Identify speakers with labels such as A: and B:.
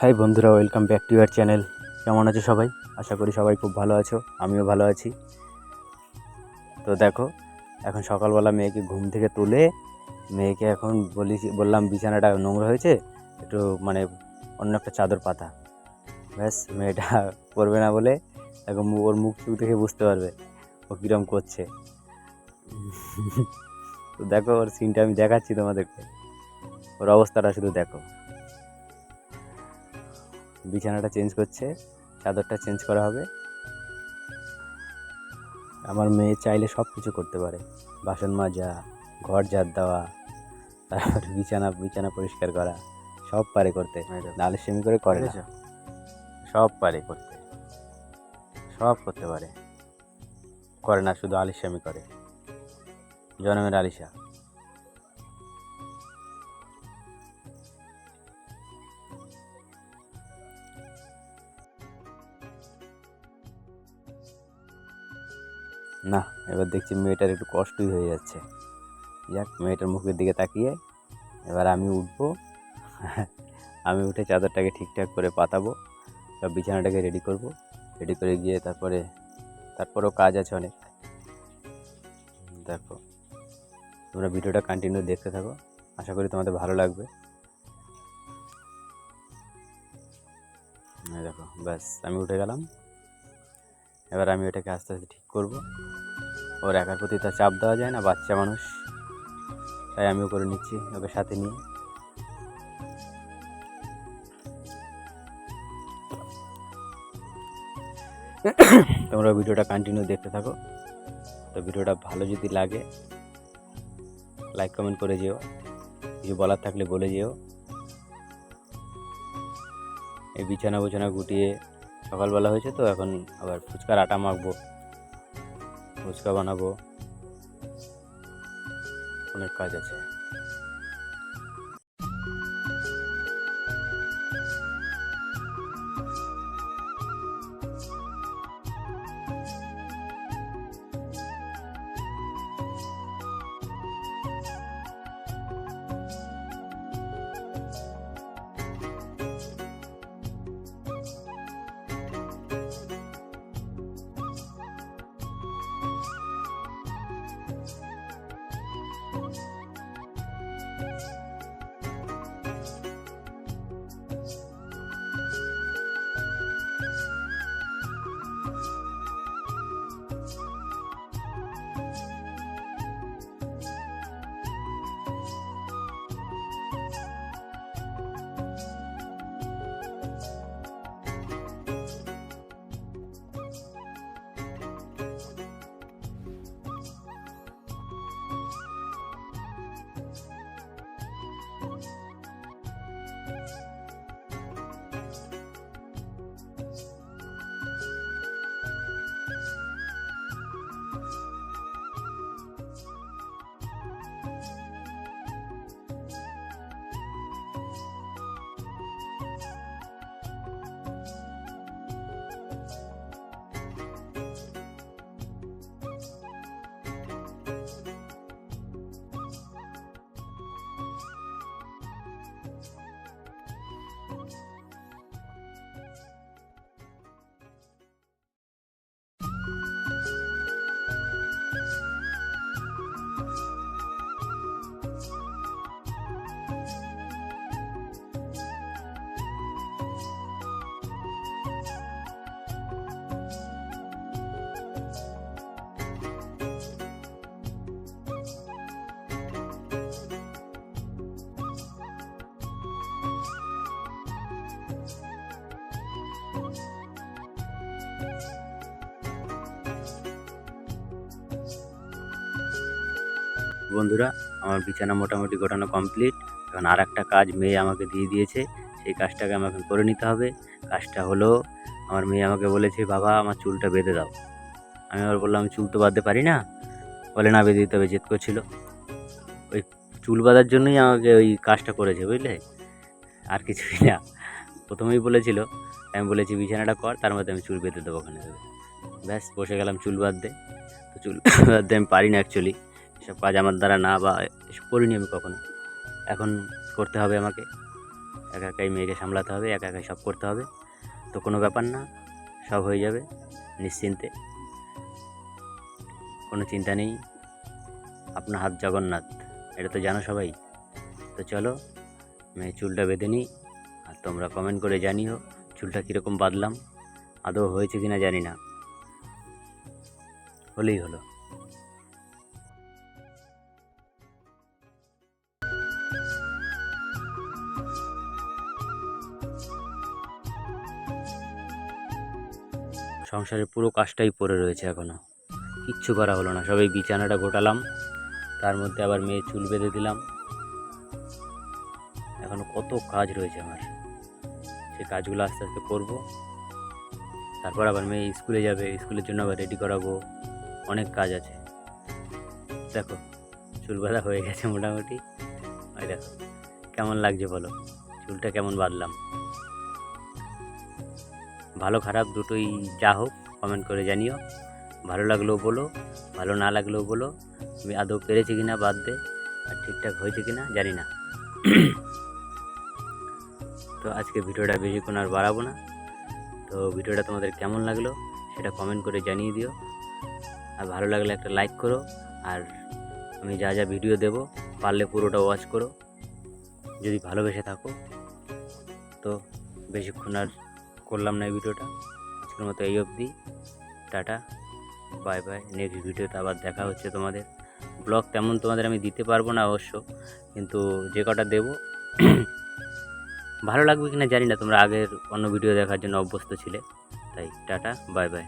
A: High বন্ধুরা welcome back to your channel কেমন আছো সবাই? আশা করি সবাই খুব ভালো আছো, আমিও ভালো আছি। তো দেখো, এখন সকালবেলা মেয়েকে ঘুম থেকে তুলে মেয়েকে এখন বলি বললাম বিছানাটা নোংরা হয়েছে, একটু মানে অন্য একটা চাদর পাতা। ব্যাস, মেয়েটা করবে না বলে এখন ওর মুখ চুখ দেখে বুঝতে পারবে ও কীরম করছে। তো দেখো ওর সিনটা আমি দেখাচ্ছি তোমাদেরকে। ওর অবস্থাটা শুধু দেখো। বিছানাটা চেঞ্জ করছে চাদরটা চেঞ্জ করা হবে। আমার মেয়ে চাইলে সব কিছু করতে পারে। বাসন মাজা ঘর ঝাড় দেওয়া তারপর বিছানা বিছানা পরিষ্কার করা সব পারে করতে। নালে সেমি করে করে না। সব পারে করতে। সব করতে পারে। করে না শুধু আলিশামি করে। জনমের আলিশা। না, এবার দেখছি মেয়েটার একটু কষ্টই হয়ে যাচ্ছে। যাক, মেয়েটার মুখের দিকে তাকিয়ে এবার আমি উঠবো। আমি উঠে চাদরটাকে ঠিকঠাক করে পাতাবো, সব বিছানাটাকে রেডি করব। রেডি করে গিয়ে তারপরে, তারপরেও কাজ আছে অনেক। দেখো, তোমরা ভিডিওটা কন্টিনিউ দেখতে থাকো, আশা করি তোমাদের ভালো লাগবে। দেখো, ব্যাস, আমি উঠে গেলাম। এবার আমি ওটাকে আস্তে আস্তে ঠিক করব। ওর একার প্রতি তো চাপ দেওয়া যায় না, বাচ্চা মানুষ। তাই আমিও করে নিচ্ছি, ওকে সাথে নিয়ে। তোমরা ভিডিওটা কন্টিনিউ দেখতে থাকো। তো ভিডিওটা ভালো যদি লাগে লাইক কমেন্ট করে যেও। কিছু বলার থাকলে বলে যেও। এই বিছানা বিছানা গুটিয়ে সকালবেলা হয়েছে তো এখন আবার ফুচকার আটা মাখবো ফুচকা বানাবো। অনেক কাজ আছে। বন্ধুরা, আমার বিছানা মোটামুটি গোটানো কমপ্লিট এখন আর একটা কাজ মেয়ে আমাকে দিয়ে দিয়েছে, সেই কাজটাকে আমাকে করে নিতে হবে। কাজটা হলো, আমার মেয়ে আমাকে বলেছে, বাবা, আমার চুলটা বেঁধে দাও। আমি আবার বললাম চুল তো বাঁধতে পারি না? বলে, না, বেঁধে দিতে হবে। জেদ করছিল। ওই চুল বাঁধার জন্যই আমাকে ওই কাজটা করেছে, বুঝলে? আর কিছুই না। প্রথমেই বলেছিল, আমি বলেছি, বিছানাটা কর, তার মধ্যে আমি চুল বেঁধে দেবো, ওখানে ব্যাস, বসে গেলাম চুল বাঁধতে। তো চুল বাঁধতে আমি পারি না অ্যাকচুয়ালি এসব কাজ আমার দ্বারা না বা এসব করিনি আমি কখনো। এখন করতে হবে আমাকে। একা একাই মেয়েকে সামলাতে হবে, একা একাই সব করতে হবে। তো কোনো ব্যাপার না, সব হয়ে যাবে নিশ্চিন্তে। কোনো চিন্তা নেই। আপনার হাত জগন্নাথ, এটা তো জানো সবাই। তো চলো মেয়ে চুলটা বেঁধে নিই, আর তোমরা কমেন্ট করে জানিও চুলটা কীরকম বাঁধলাম। আদৌ হয়েছে কি না জানি না। হলেই হলো। সংসারের পুরো কাজটাই পড়ে রয়েছে এখনও কিচ্ছু করা হলো না, সবাই বিছানাটা গোটালাম, তার মধ্যে আবার মেয়ে চুল বেঁধে দিলাম। এখনও কত কাজ রয়েছে আমার। সেই কাজগুলো আস্তে আস্তে করব। তারপর আবার মেয়ে স্কুলে যাবে, স্কুলের জন্য আবার রেডি করাবো। অনেক কাজ আছে। দেখো চুল বাঁধা হয়ে গেছে মোটামুটি। ওই দেখো, কেমন লাগছে বলো? চুলটা কেমন বাঁধলাম? ভালো, খারাপ দুটোই যা হোক কমেন্ট করে জানিও। ভালো লাগলেও বলো, ভালো না লাগলেও বলো। আমি আদৌ পেরেছি কি না বাদ দে, আর ঠিকঠাক হয়েছে কি না জানি না। তো আজকে ভিডিওটা বেশিক্ষণ আর বাড়াবো না। তো ভিডিওটা তোমাদের কেমন লাগল সেটা কমেন্ট করে জানিয়ে দিও। আর ভালো লাগলে একটা লাইক করো, আর আমি যা যা ভিডিও দেব, পারলে পুরোটা ওয়াচ করো। যদি ভালোবেসে থাকো, তো বেশিক্ষণ আর করলাম না এই ভিডিওটা। আজকের মতো এই অবধি। টাটা। Bye bye. নেক্সট ভিডিওতে আবার দেখা হচ্ছে তোমাদের। ব্লগ তেমন তোমাদের আমি দিতে পারব না অবশ্য, কিন্তু যে কটা দেবো, ভালো লাগবে কিনা জানি না, তোমরা আগের অন্য ভিডিও দেখার জন্য অভ্যস্ত ছিলে। তাই, টাটা, বাই বাই।